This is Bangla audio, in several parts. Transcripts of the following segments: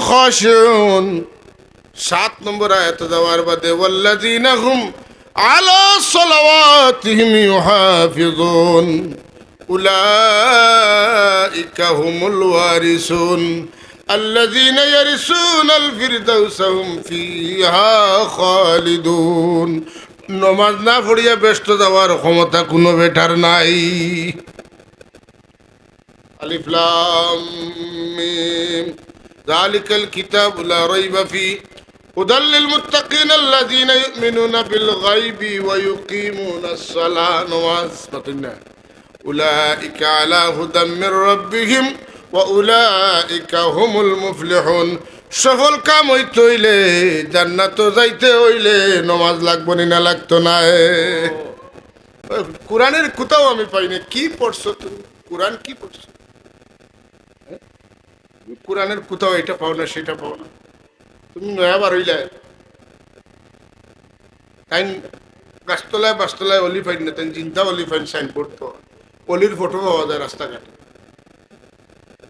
خاشعون সাত নম্বর আয়াত দেওয়ার বাদে والذين هم على صلواتهم يحافظون أولئك هم الوارثون الذين يرثون الفردوس هم فيها خالدون নমাজ না পড়িয়া ব্যস্ত যাওয়ার ক্ষমতা কোনো বেটার নাই ألف لام ميم ذلك الكتاب لا ريب فيه هدى للمتقين الذين يؤمنون بالغيب ويقيمون الصلاة نواز بطنة أولئك على هدى من ربهم وأولئك هم المفلحون সফল কাম হইতে হইলে জান্নাত যাইতে হইলে নমাজ লাগবো নি না লাগতো না কোরআনের কোথাও আমি পাইনি কি পড়ছো তুমি কোরআন কি পড়ছো কোরআনের কোথাও এটা পাও না, সেটা পাও না। তুমি নয়াবার হইলে তাই গাছতলায় বাসতলায় অলি ফাইন না তাই চিন্তা অলি ফাইন সাইনবোর্ড তো অলির ফটো পাওয়া যায় রাস্তাঘাটে।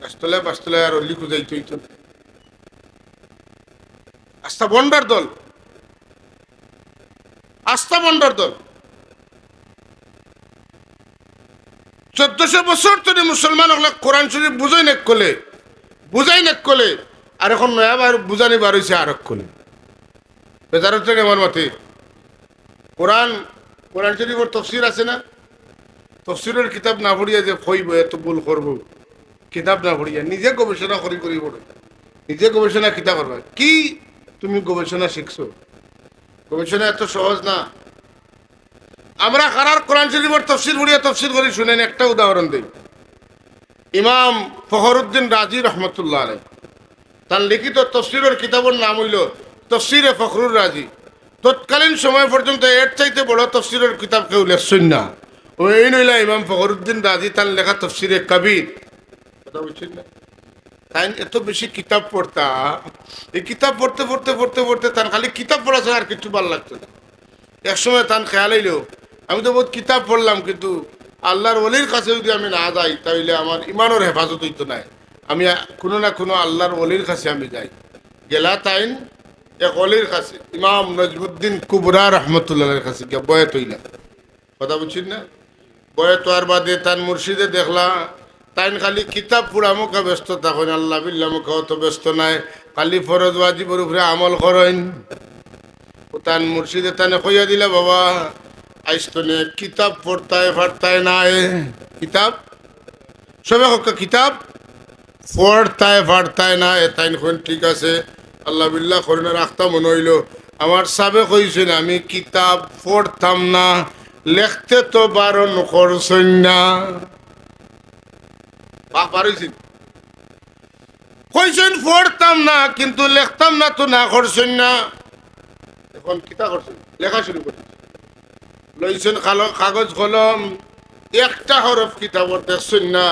গাছতলায় বাসতলায় আর অলি খুঁজাইতে হইতো। আস্থা বন্ডার দল। আস্থা বন্ডার দল। চোদ্দশো বছর ধরে মুসলমান হলে কোরআন শরীফ বুঝাই নেক কলে। বুঝাই নেক কলে। আর এখন নয়া বার বুঝানি বার হয়েছে আর কলে। বেজার হচ্ছে আমার মতে কোরআন কোরআন শরীফের তফসির আছে না? তফসিরের কিতাব না পড়িয়া যে ফইব, এত ভুল করব। কিতাব না পড়িয়া, নিজে গবেষণা করি করি পড়ে নিজে গবেষণা কিতাব করবা। কি তুমি গবেষণা শিখছো? গবেষণা এত সহজ না। আমরা কারার কোরআন শরীফের তফসির পড়িয়া তফসির করি, শুনেন একটা উদাহরণ দিই। ইমাম ফখরুদ্দিন রাজি রহমতুল্লাহ আলাই তার লিখিত তফসিরের কিতাবের নাম হইল তফসিরে ফখরুর রাজি। তৎকালীন সময় পর্যন্ত এর চাইতে বড় তফসিরের কিতাব কেউ লেখছেন না ও এই নইলা ইমাম ফখরুদ্দিন রাজি তার লেখা তফসিরে কবির। কথা বুঝছেন না? তাই এত বেশি কিতাব পড়তা, এই কিতাব পড়তে পড়তে পড়তে পড়তে তার খালি কিতাব পড়া ছাড়া আর কিছু ভালো লাগতো না। একসময় তার খেয়াল হইল, আমি তো বহুত কিতাব পড়লাম কিন্তু আল্লাহর অলির কাছে যদি আমি না যাই, তাহলে আমার ইমানের হেফাজত হইতো নাই। আমি কোনো না কোনো আল্লাহর অলির কাছে আমি যাই। গেলা তাইন এক অলির কাছে, ইমাম নজমুদ্দিন কুবরা রহমতুল্লাহের কাছে গিয়া বয়াত হইলাম কথা বুঝছেন না? বয়াত হওয়ার বাদে তার মুর্শিদে দেখলা তাইন খালি কিতাব পড়া মুখে ব্যস্ত, তখন আল্লাহ বিল্লাহ মুখে অত ব্যস্ত নাই, খালি ফরজ ওয়াজিবর উপরে আমল করেন। তান মুর্শিদে তানে কইয়া দিলে, বাবা আইস্তনে কিতাব পড়তায়, ফাড়তায় নাই। কিতাব? সবে হোক কিতাব? পড়তায়, ফাড়তায় না তাইন কোন ঠিক আছে। আল্লাহ বিল্লাহ করিনা রাখতাম মনে হইল। আমার সাবে কইছেন আমি কিতাব পড়তাম না। লেখতে তো বারণ করছেন না বাহ পারইছেন কইছেন পড়তাম না, কিন্তু লেখতাম না তো না করছেন না এখন কিতা করছেন? লেখা শুরু করছেন লইছেন কাগজ কলম। একটা হরফ কিতাবত দেখছেন না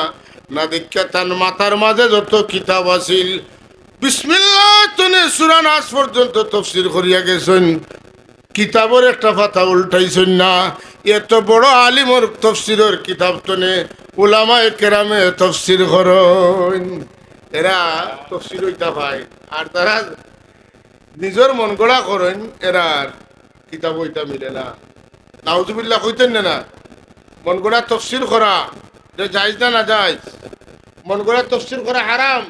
না দেখা তার মাথার মাঝে যত কিতাব আছিল। বিসমিল্লাহ তনে সুরান আজ পর্যন্ত তফসির করিয়া গেছেন। কিতাবের একটা পাতা উল্টাইছেন না। এত বড় আলিমর তফসিরের কিতাব তনে উলামায়ে কেরামে তফসির করেন। এরা তফসির হইতা পায়। আর তারা নিজের মন গড়া করেন, এরা কিতাব হইতা মিলে না। নাউজুবিল্লাহ কইতেন না মন গড়া তফসির করা, যে যাইজ না না যাইজ মন গড়া তফসির করা হারাম।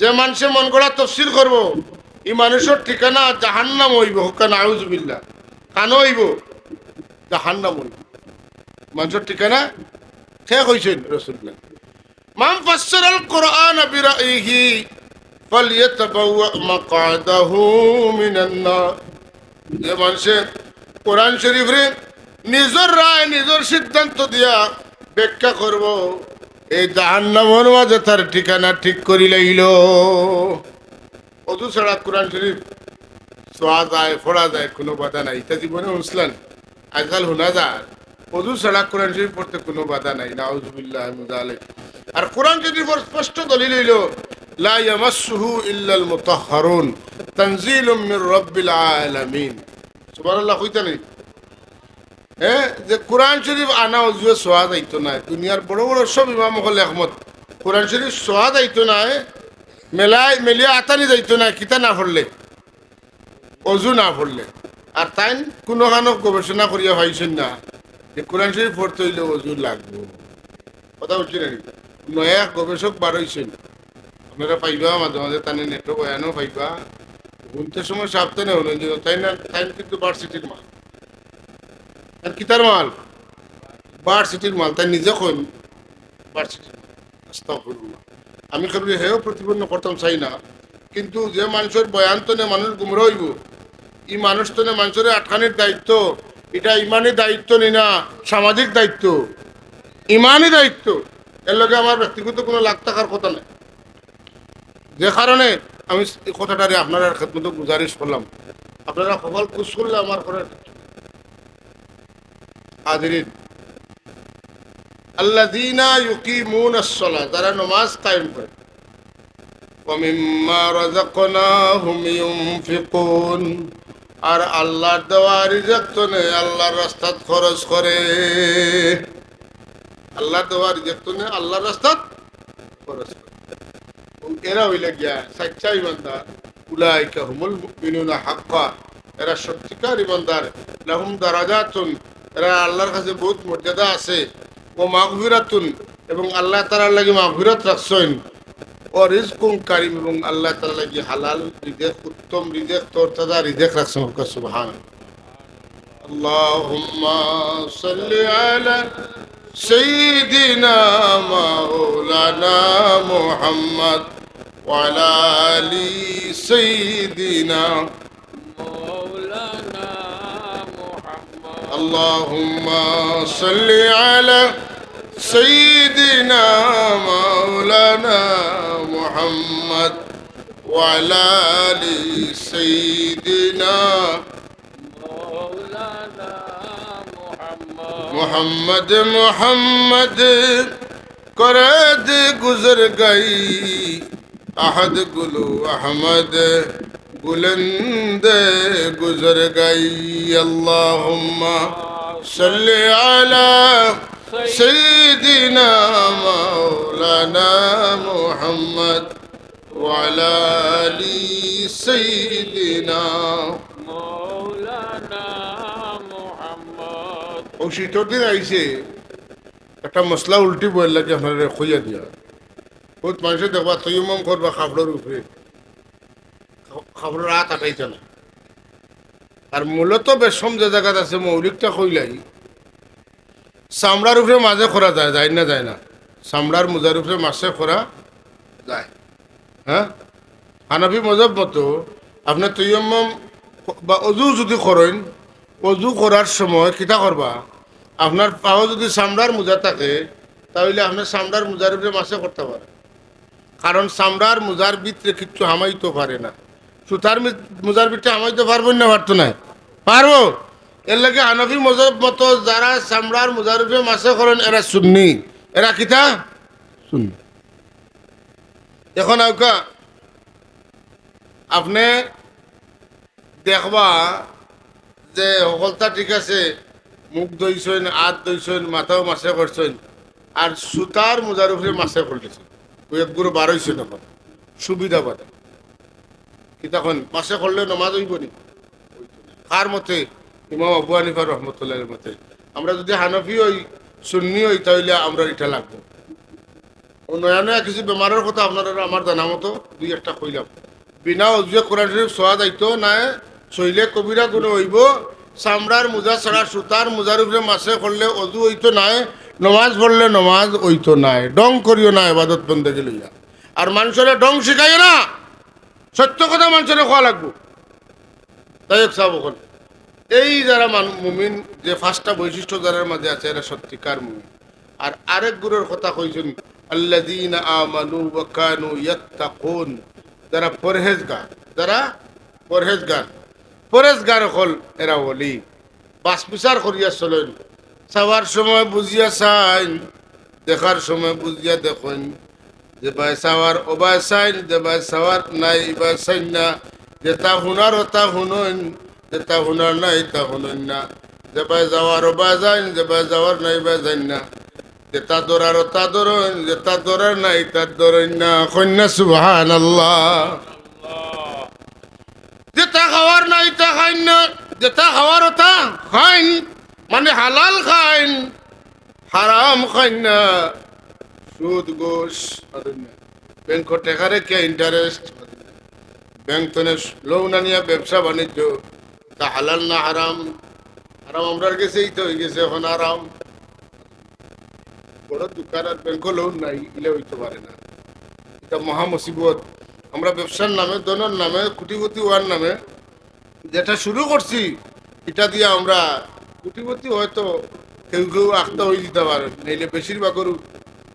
যে মানুষে মন গড়া তফসির করব, এই মানুষের ঠিকানা জাহান্নাম হইব, হোক নাউজুবিল্লাহ। কানো হইব, জাহান্নাম হইব। মানুষের ঠিকানা শেষ হয়েছেন রসুল্লাহ মান ফাসসার আল কোরআন বিরাইহি ফালিয়াতাবাওয়া মাকআদাহু মিনান নার যে মানুষে কোরআন শরীফরে নিজের রায়, নিজের সিদ্ধান্ত দিয়া ব্যাখ্যা করব। এই জাহান্নামের মাঝে তার ঠিকানা ঠিক করি লাইল। অদু ছাড়া কোরআন শরীফ শোয়া যায়, ফোড়া যায়, কোনো বাধা নাই। তা জীবনে উসলান আজকাল শোনা যায় অদু ছাড়া কোরআন শরীফ পড়তে কোনো বাধা নাই। নাউজুবিল্লাহ মুজালিক আর কোরআন শরীফের স্পষ্ট দলিল হইল, লা ইয়ামাসসুহু ইল্লাল মুতাহহারুন, তানজিলুম মির রাব্বিল আলামিন। সুবহানাল্লাহ হ্যাঁ যে কোরআন শরীফ আনা উজুয়ে সোয়াদ আইতো না, দুনিয়ার বড় বড় সব ইমাম হল একমত। কোরআন শরীফ সোয়াদ আইতো না মেলায় মেলিয়া আতানি যাইতো না, কিতা না পড়লে? অজু না পড়লে। আর তাই কোনো কানো গবেষণা করিয়া পাইছেন না, যে কোরআন শরীফ পড়তে হইলে অজু লাগবো। কথা বলছি না নয়া গবেষক বার হইছেন। আপনারা পাইবা, মাঝে মাঝে তানে নেটও বয়ানও পাইবা। ঘুমতে সময় সাবধানে হলেন যে তাই না, তাই কিন্তু ভার্সিটির মাল। আর কিতার মাল? ভার্সিটির মাল, তাই নিজে কইন ভার্সিটির আস্তাগফিরুল্লাহ। আমি কেবল হেও প্রতিপন্ন করতাম, চাই না। কিন্তু যে মানুষের বয়ান তো মানুষ গুমরা হইব, ই মানুষ তো মানুষের আটকানির দায়িত্ব। এটা ইমানি দায়িত্ব নি না, সামাজিক দায়িত্ব। ইমানই দায়িত্ব। এর লগে আমার ব্যক্তিগত কোনো লাগ থাকার কথা নেই। যে কারণে আমি এই কথাটারে আপনারা খেদমত গুজারিশ করলাম আপনারা সফল খুশ করলে আমার করে হাজিরিন আল্লাযীনা ইউকিমুনা আস-সালাহ যারা নামাজ কায়েম করে ومما رزقناهم ينفقون আর আল্লাহর দেওয়া রিজক তো নেই আল্লাহর রাস্তাত খরচ করে আল্লাহর দেওয়া রিজক তো নেই আল্লাহর রাস্তাত খরচ করে ও এরা হইলে গিয়া সাচ্চা ইমানদার উলাইকা হুমুল মুমিনুনা হাক্কা এরা সত্যিকার ইমানদার লাহুম দারাজাতুন এরা আল্লাহর কাছে বহুত মর্যাদা আছে ও মাগফিরাতুন এবং আল্লাহ তাআলার লাগি মাগফিরাত রাখছেন ও রিজকুম কারিম এবং আল্লাহ তাআলা লাগি হালাল রিজক উত্তম রিজক তোর তাজা রিজক রাখছেন ওকে সুবহান اللهم صل على سيدنا مولانا محمد وعلى آل سيدنا مولانا محمد. اللهم صل على سيدنا مولانا محمد وعلى آل سيدنا مولانا محمد. محمد محمد کرد گزر گئی احد گلو احمد بلند گزر گئی اللہم صل على سيدنا مولانا محمد وعلى آل سيدنا مولانا محمد ও শীতর দিন আইছে একটা মশলা উল্টি বইল লাগে আপনার খুঁজা দিয়া বহুত মানুষে দেখবা তৈমম করবা খাবড়ের উপরে খাবড়ের হাত আটাইতে না আর মূলত বেশম যে জায়গাত আছে মৌলিকটা কইলাই চামড়ার উপরে মাঝে খরা যায় যায় না যায় না? চামড়ার মোজার উপরে মাছে খরা যায়। হ্যাঁ হানাফি মজব মতো আপনার তৈয়ম্মম বা অজু যদি করেন অজু করার সময় কিতা করবা আপনার পাও যদি চামড়ার মোজা থাকে, তাহলে আপনার চামড়ার মোজার উপরে মাছে করতে পারে কারণ চামড়ার মোজার ভিতরে কিচ্ছু হামাইতে পারে না। সুতার মোজার ভিতরে হামাইতে পারবেন না পারতো না। পারব? এর লাগে হানফি মজব মতো যারা চামড়ার মোজার উপরে মাছে করেন এরা শুননি এরা কিতা? শুননি এখন আউকা আপনি দেখবা যে সকলতা ঠিক আছে মুখ দইছেন হাত দইছেন মাথাও মাছে করছেন আর সুতার মোজার উপরে মাছে করতেছেন। ওই একগুলো বার হয়েছে তখন সুবিধা পাতে কি তখন মাছে করলে নমাজ হইব নি। কার মতে? ইমাম আবু হানিফা রহমতুল্লাহ মতে। আমরা যদি হানফি হই, সুন্নি হই, তাহলে আমরা এটা লাগবো। ও নয়া নয়া কিছু বেমারের কথা আপনারা আমার জানা মতো দুই একটা কইলাম। বিনা অজুয়ে কোরআন শরীফ সোয়া দায়িত্ব নাই শৈলে কবিরা গুণ হইব, চামড়ার মোজা ছাড়া সুতার মোজার উপরে মাছে করলে অজু হইতো নাই নমাজ পড়লে নমাজ হইতো নাই ডং করিও না এবাদত বন্দে লইয়া। আর মানুষের ডং শিখাই না, সত্য কথা মানুষের খোয়া লাগবো। তাই সাহেব ওখানে এই যারা মান, মুমিন, যে পাঁচটা বৈশিষ্ট্য যারা মাঝে আছে, এরা সত্যিকার মুমিন। আর আরেক গুরুর কথা কইছেন, আল্লাযীনা আমানু ওয়া কানু ইয়াত্তাকুন। যারা পরহেজগার যারা পরহেজগার পরহেজগার হল এরা বলি বাস বিচার করিয়া চলেন চাওয়ার সময় বুঝিয়া চাইন দেখার সময় বুঝিয়া দেখেন। যে ভাই চাওয়ার ওবাই চাইন যে ভাই চাওয়ার নাই বা চাইন না। যেটা হুনার ওটা শুনুন যেটা হুনার নাই, তা শুনুন না। যে ভাই যাওয়ার ওবাই যাইন, যে ভাই যাওয়ার নাই বা যাইন না। যেটা দরার তা দরইন যেটা দরার নাই তার দরইন না। কন্যা সুবহান আল্লাহ যেটা খাওয়ার নাই, তা খাইন না। যেটা খাওয়ার ওটা খাইন। মানে হালাল খাইন, হারাম খাইন না। সুদ গোস ব্যাংক টেকারে কে ইন্টারেস্ট ব্যাংক তনে লোন আনিয়া ব্যবসা বাণিজ্য। তা হালাল না হারাম? হারাম আমরার গেছে, এই তো হয়ে গেছে, এখন আরাম বড় দোকান আর ব্যাংক লোন নাই ইলে হইতে পারে না। এটা মহা মুসিবত। আমরা ব্যবসার নামে দনের নামে কুটিপতি হওয়ার নামে, যেটা শুরু করছি, এটা দিয়ে আমরা কুটিপতি হয়তো কেউ কেউ আখতা হয়ে দিতে পারে। নাইলে বেশিরভাগ গরু,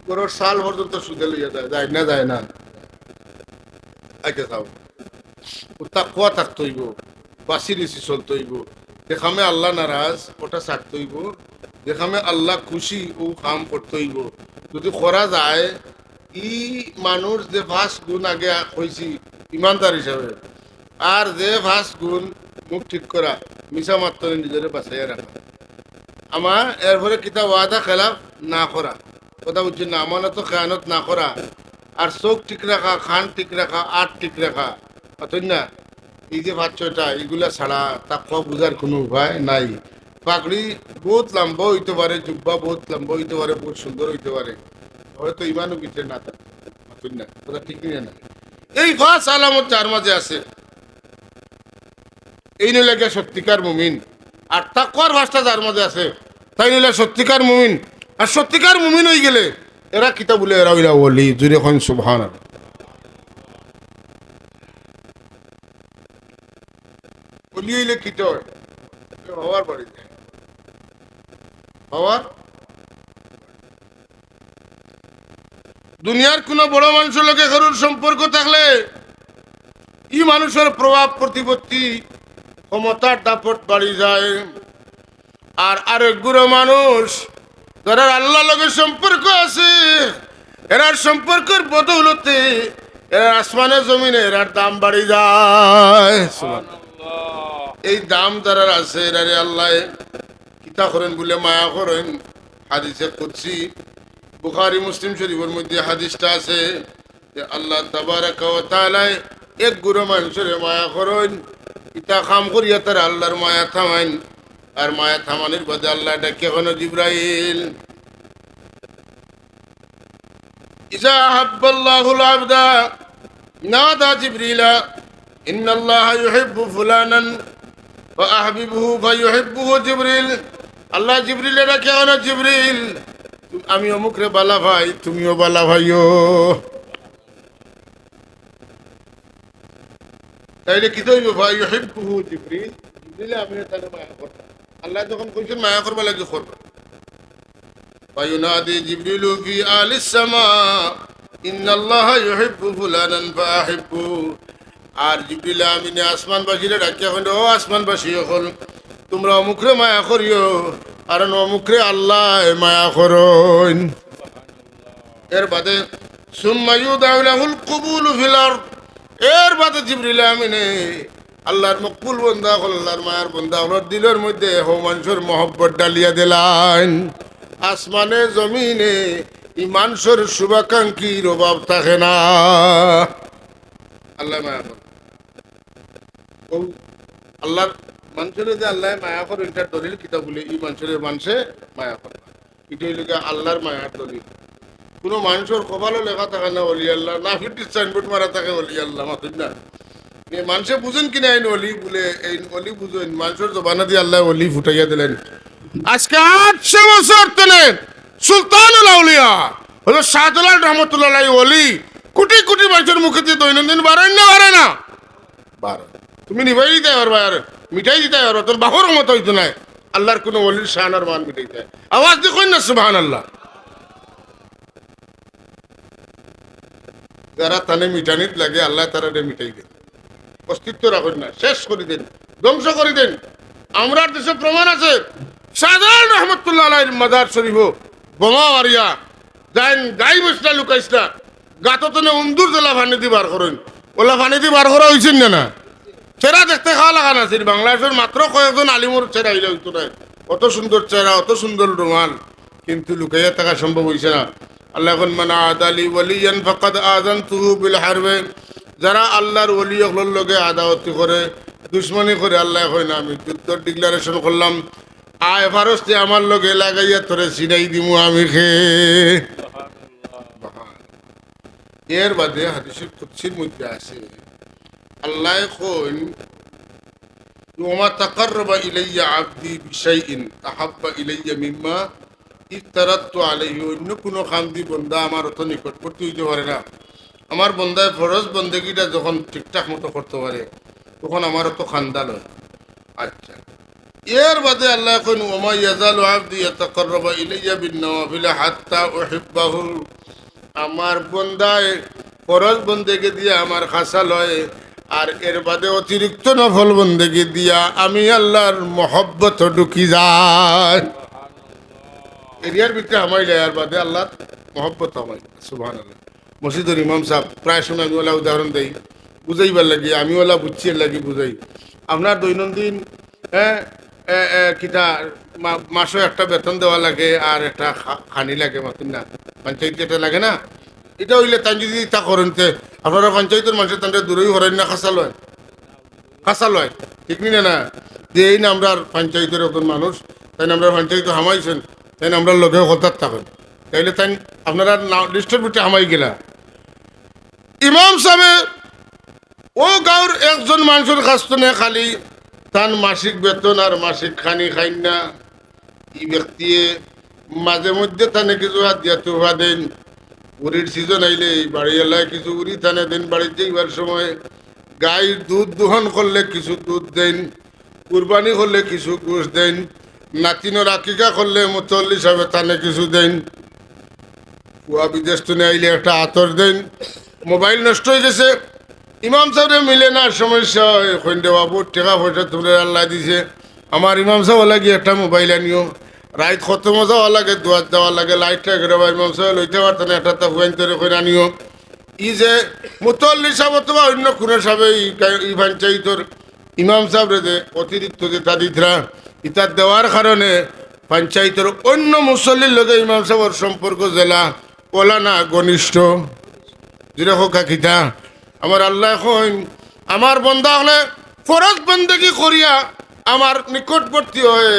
গরুর সাল পর্যন্ত সুদে লইয়া যায় যায় না যায় না। আইতে যাও। থাকতে হইব বাসি চলতে হইব। দেখামে আল্লাহ নারাজ, ওটা ছাড়তে হইব। দেখামে আল্লাহ খুশি, ও কাম করতে হইব। যদি করা যায়, ই মানুষ যে ফার্স্ট গুণ আগে হয়েছি ইমানদার হিসাবে। আর যে ফার্স্ট গুণ মুখ ঠিক করা মিশা মাত্র নিজের বাঁচাইয়া রাখা। আমার এরপরে কিতা ওয়াদা খেলাফ? না করা। কথা বুঝছি না? আমার তো খেয়ানত না করা। আর চোখ ঠিক রাখা, খান ঠিক রাখা, আট ঠিক রাখা। অতই না? এই যে পাঁচ ছয়টা এগুলা ছাড়া তা ক বুঝার কোনো উপায় নাই। পাগড়ি বহুত লম্বা হইতে পারে, জুব্বা বহুত লম্বা হইতে পারে, বহুত সুন্দর হইতে পারে। হয়তো ইমানও ভিতরে না থাকে। না? কথা ঠিক না এই ফাঁস আলামত যার মাঝে আছে। এই গিয়া সত্যিকার মুমিন। আর তাকওয়ার ভাষটা যার মাঝে আছে, তাই নইলে সত্যিকার মুমিন। আর সত্যিকার মুমিন হয়ে গেলে এরা কিতা বলে? এরা ওইরা বলি জুড়ে খন সুবহান বলি হইলে কিতা হওয়ার বাড়ি হওয়ার? দুনিয়ার কোনো বড় মানুষের লোকে সম্পর্ক থাকলে ই মানুষের প্রভাব, প্রতিপত্তি ক্ষমতার দাপট বাড়ি যায়। আর আরেক আরেকগুলো মানুষ যারা আল্লাহ লগের সম্পর্ক আছে এরার সম্পর্কের বদৌলতে এরা আসমানে জমিনে এরার দাম বাড়ি যায়। এই দাম যারা আছে এরারে আল্লাহ কিতা করেন বলে মায়া করেন। হাদিসে করছি বুখারি মুসলিম শরীফের মধ্যে হাদিসটা আছে যে আল্লাহ তাবারাকা তাআলায় এক গুরু মানুষের মায়া করেন। ইতা খাম করিয়া তার আল্লাহর মায়া থামাইন। আর মায়া থামানির বাদে আল্লাহ ডাকে হন জিব্রাইল। ইজা হাব্বাল্লাহুল আবদা, নাদা জিব্রিলা, ইন্নাল্লাহ ইউহিব্বু ফুলানান, ওয়া আহবিবহু ফায়ুহিব্বুহু জিবরিল। আল্লাহ জিবরিলে ডাকে হন জিবরিল। আমি অমুকরে বালা ভাই, তুমিও বালা ভাইও। তাইলে কি তৈব ভাই ইউহিব্বুহু জিবরিল জিবরিল আমি তাকে মায়া করতাম আল্লাহ যখন কইছেন মায়া করবা লাগে করবা فينادي جبريل في آل السماء إن الله يحب فلانا فأحبه আর জিবরিল আমিনে আসমানবাসীরা ডাকিয়া হইল ও আসমানবাসী হল তোমরা অমুকরে মায়া করিও আর অমুকরে আল্লাহ মায়া করইন এর বাদে সুম্মায়ু দাউলাহুল কবুল ফিলার এর বাদে জিবরিল আমিনে আল্লাহর মকবুল বন্দা হল আল্লাহর মায়ার বন্দা হল দিলের মধ্যে হো মানুষের মহব্বত ডালিয়া দিলাইন। আসমানে, জমিনে ই মানুষের শুভাকাঙ্ক্ষীর অভাব থাকে না। আল্লাহ মায়া আল্লাহর মানুষের যে আল্লাহ মায়া করে এটার দলিল কিতাব বলে ই মানুষের মানুষে মায়া করে। এটা হইল আল্লাহর মায়ার দলিল। কোনো মানুষের কপালও লেখা থাকে না, অলি আল্লাহ। না ফিরটি সাইনবোর্ড মারা থাকে, অলি আল্লাহ মাতুন না। মানুষে বুঝেন কিনা এই অলি বলে, এই অলি বুঝেন, মানুষের জবানা দিয়ে আল্লাহ অলি ফুটাইয়া দিলেন। আজকে আটশো বছর তেনে সুলতানুল আউলিয়া হলো শাহজালাল রহমতুল্লাহ অলি। কোটি কোটি মানুষের মুখে দিয়ে দৈনন্দিন বাড়েন না বাড়ে না? বারো তুমি নিভাই দিতে পারবা আর মিঠাই দিতে পারবা তোর বাহর মতো হইতো নাই। আল্লাহর কোনো অলির শাহানার মান মিটাই দেয় আওয়াজ কই না সুবাহান আল্লাহ যারা তানে মিটানিত লাগে, আল্লাহ তারা মিটাই দেন অস্তিত্ব রাখেন না, শেষ করে দেন, ধ্বংস করে দেন। আমরার দেশে প্রমাণ আছে। সাধারণ রহমতুল্লাহ আলাইর মাদার শরীফ বোমা মারিয়া যাইন গাই বসলা লুকাইসলা গাততনে উন্দুর জেলা ফানি দি বার করেন। ওলা ফানি দি বার করা হয়েছেন না না? চেরা দেখতে খাওয়া লাগা না বাংলাদেশের মাত্র কয়েকজন আলিমুর চেরা হইলে হইতো না। অত সুন্দর চেহারা অত সুন্দর রুমাল, কিন্তু লুকাইয়া থাকা সম্ভব হইছে না। আল্লাহ এখন মানে আদালি ওয়ালিয়ান ফাকাদ আজান তুহু বিল হারবে যারা আল্লাহর ওলি অকলের লগে আদাওয়াতি করে দুশ্মনী করে আল্লাহ হয় না আমি যুদ্ধ ডিক্লারেশন করলাম আয় ফারস্তে আমার লগে লাগাইয়া তোরে সিনাই দিমু আমি খেয়ে এর বাদে হাদিসের কুৎসির মধ্যে আছে আল্লাহ কইন وما تقرب إلي عبدي بشيء أحب إلي مما ইফতারাত্তু আলহি অন্য কোনো খামদি বন্ধা আমার অত নিকটবর্তী হইতে পারে না। আমার বন্ধায় ফরজ বন্দেগিটা যখন ঠিকঠাক মতো করতে পারে, তখন আমার অত খান্দা নয় আচ্ছা। এর বাদে আল্লাহ এখন ওমা ইয়াজাল আবদি ইয়াতাকাররাবা ইলাইয়া বিন নওয়াফিল হাত্তা উহিব্বাহু। আমার বন্দায় ফরজ বন্দেকে দিয়া আমার খাসা লয় আর এর বাদে অতিরিক্ত নফল বন্দেকে দিয়া আমি আল্লাহর মহব্বত ঢুকি যায়। এরিয়ার ভিতরে আমাই লাই আর বাদে আল্লাহর মহব্বত আমাই সুবহান আল্লাহ মসজিদের ইমাম সাহেব প্রায় সময় আমি ওলা উদাহরণ দেই বুঝাইবার লাগি আমি ওলা বুঝছি লাগি বুঝাই। আপনার দৈনন্দিন হ্যাঁ এ, এ, কিতা মা- মাসে একটা বেতন দেওয়া লাগে আর একটা খানি লাগে মাতিন না পঞ্চায়েত যেটা লাগে না। এটা হইলে তাই যদি তা করেন তে আপনারা পঞ্চায়েতের মানুষের তান্ডে দূরেই হরেন না খাসা লয় খাসা লয় ঠিক নি না? যে এই না আমরা পঞ্চায়েতের একজন মানুষ তাই না আমরা পঞ্চায়েত হামাইছেন তাই না, আমরা লগেও হতার থাকেন। তাইলে তাই আপনারা লিস্টের ভিতরে হামাই গেলা। ইমাম সাহেব, ও গাঁর একজন মানুষের কাছ থেকে খালি তার মাসিক বেতন আর মাসিক খানি খাই না। ই ব্যক্তিয়ে মাঝে মধ্যে তানে কিছু হাত দিয়া তোফা দেন। উরির সিজন আইলে বাড়ি এলাকায় কিছু উড়ি থানে দেন, বাড়িতে যাইবার সময় গাই দুধ দোহন করলে কিছু দুধ দেন, কুরবানি করলে কিছু গোশ দেন। নাতিনোর আকিকা করলে মুতল হিসাবে তানে কিছু দেন। কুয়া বিদেশ তুলে আইলে একটা আতর দেন। মোবাইল নষ্ট হয়ে গেছে। ইমাম সাহেব মিলে না, সমস্যা এখন বাবু, টাকা পয়সা তুলে, আল্লাহ দিছে। আমার ইমাম সাহেব লাগে একটা মোবাইল আনিও। রাইত কত মজা হওয়া লাগে দুয়ার দেওয়া লাগে, লাইট লাগে রে ইমাম সাহেব লইতে পারতেন একটা তা হুয়াইন তৈরি করে আনিও। ই যে মুতল্লি সাহেব অথবা অন্য কোনো সাহেব ই পঞ্চায়েতর ইমাম সাহেব রে যে অতিরিক্ত যে তাদিতরা ইতার দেওয়ার কারণে পঞ্চায়েতের অন্য মুসল্লির লগে ইমাম সাহেবের সম্পর্ক জেলা ওলা না ঘনিষ্ঠ। যেটা হোক কিতা আমার আল্লাহ এখন আমার বন্ধা হলে ফরজ বন্দেগি করিয়া আমার নিকটবর্তী হয়ে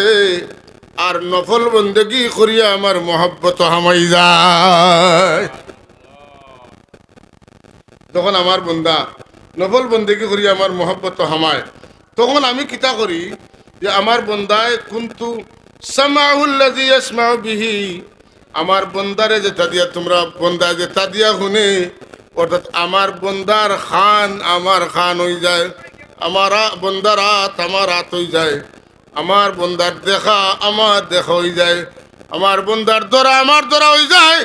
আর নফল বন্দেগি করিয়া আমার মহব্বত হামাই যায়। তখন আমার বন্দা নফল বন্দেগি করিয়া আমার মহব্বত হামায়। তখন আমি কিতা করি যে আমার বন্দায় কিন্তু বিহি। আমার বন্দারে যেটা দিয়া তোমরা বন্দা যেটা দিয়া শুনে, অর্থাৎ আমার বন্দার খান আমার খান হয়ে যায়, আমার বন্দার হাত আমার হাত হয়ে যায়, আমার বন্দার দেখা আমার দেখা হয়ে যায়, আমার বন্দার দরা আমার দরা হয়ে যায়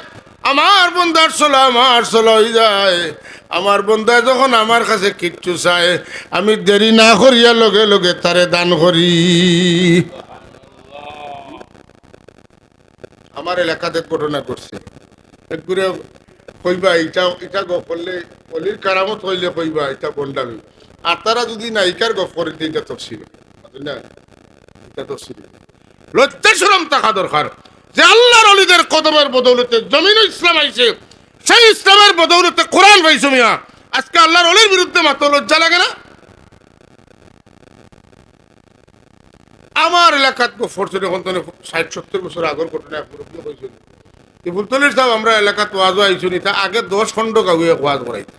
আমার বন্দার চলা, আমার চলা হয়ে যায়। আমার বন্দা যখন আমার কাছে কিচ্ছু চায়, আমি দেরি না করিয়া লগে লগে তারে দান করি। আমার এলাকাতে ঘটনা করছে একগুরে কইবা এটা এটা গপ করলে, অলির কারামত হইলে কইবা এটা বন্ডামি আর তারা যদি নায়িকার গপ করে এটা তফসিল। না এটা তফসিল। লজ্জা সরম থাকা দরকার। যে অলিদের কদমের বদৌলতে জমিন ইসলাম আইছে, সেই ইসলামের বদৌলতে কোরআন পাইছো মিয়া। আজকে আল্লাহর অলির বিরুদ্ধে মাত্র লজ্জা লাগে না? আমার এলাকাত ফোরচুন এখন তো ষাট, সত্তর বছর আগর ঘটনা হয়েছিল এই ফুলতলির সাহেব আমরা এলাকাত ওয়াজও আইসুনি তা আগে দশ খণ্ড গাউয়ে ওয়াজ করাইতাম